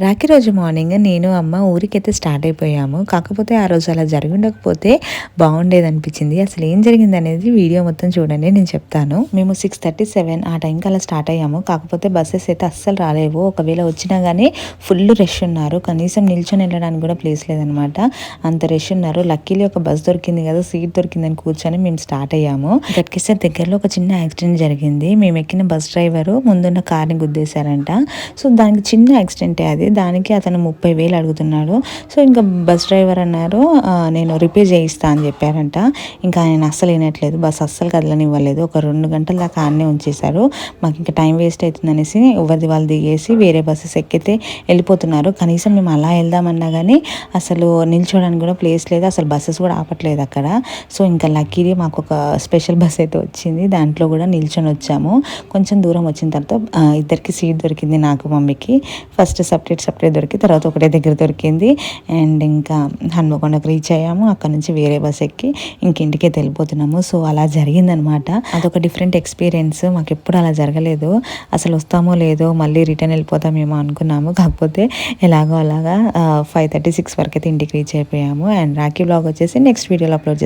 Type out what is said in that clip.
రాఖీ రోజు మార్నింగ్ నేను అమ్మ ఊరికైతే స్టార్ట్ అయిపోయాము. కాకపోతే ఆ రోజు అలా జరిగి ఉండకపోతే బాగుండేది అనిపించింది. అసలు ఏం జరిగింది అనేది వీడియో మొత్తం చూడండి నేను చెప్తాను. మేము సిక్స్ థర్టీ సెవెన్ ఆ టైంకి అలా స్టార్ట్ అయ్యాము. కాకపోతే బస్సెస్ అయితే అస్సలు రాలేవు. ఒకవేళ వచ్చినా కానీ ఫుల్ రష్ ఉన్నారు. కనీసం నిల్చొని వెళ్ళడానికి కూడా ప్లేస్ లేదనమాట అంత రష్ ఉన్నారు. లక్కీలీ ఒక బస్ దొరికింది కదా సీట్ దొరికిందని కూర్చొని మేము స్టార్ట్ అయ్యాము. గట్కేసారి దగ్గరలో ఒక చిన్న యాక్సిడెంట్ జరిగింది. మేము ఎక్కిన బస్ డ్రైవరు ముందున్న కార్ని గుద్దేశారంట. సో దానికి చిన్న యాక్సిడెంటే అది. దానికి అతను ముప్పై వేలు అడుగుతున్నాడు. సో ఇంకా బస్ డ్రైవర్ అన్నారు నేను రిపేర్ చేయిస్తా అని చెప్పారంట. ఇంకా ఆయన అస్సలు వినట్లేదు. బస్ అస్సలు కదలనివ్వలేదు. ఒక రెండు గంటల దాకా ఆడనే ఉంచేశారు. మాకు ఇంకా టైం వేస్ట్ అవుతుంది అనేసి ఎవరిది వాళ్ళు దిగేసి వేరే బస్సెస్ ఎక్కితే వెళ్ళిపోతున్నారు. కనీసం మేము అలా వెళ్దామన్నా కానీ అసలు నిల్చోడానికి కూడా ప్లేస్ లేదు. అసలు బస్సెస్ కూడా ఆపట్లేదు అక్కడ. సో ఇంకా లక్కీది మాకు ఒక స్పెషల్ బస్ అయితే వచ్చింది. దాంట్లో కూడా నిల్చొని వచ్చాము కొంచెం దూరం వచ్చిన తర్వాత ఇద్దరికి సీట్ దొరికింది నాకు మమ్మీకి. ఫస్ట్ సపరేట్ సప్లై దొరికి తర్వాత ఒకటే దగ్గర దొరికింది. అండ్ ఇంకా హన్మకొండకు రీచ్ అయ్యాము. అక్కడ నుంచి వేరే బస్ ఎక్కి ఇంక ఇంటికి వెళ్ళిపోతున్నాము సో అలా జరిగిందనమాట. అదొక డిఫరెంట్ ఎక్స్పీరియన్స్ మాకు ఎప్పుడు అలా జరగలేదు. అసలు వస్తామో లేదో మళ్ళీ రిటర్న్ వెళ్ళిపోతామేమో అనుకున్నాము. కాకపోతే ఎలాగో అలాగా ఫైవ్ థర్టీ సిక్స్ వరకు అయితే ఇంటికి రీచ్ అయిపోయాము. అండ్ రాఖీ బ్లాగ్ వచ్చేసి నెక్స్ట్ వీడియోలో అప్లోడ్ చేస్తాను.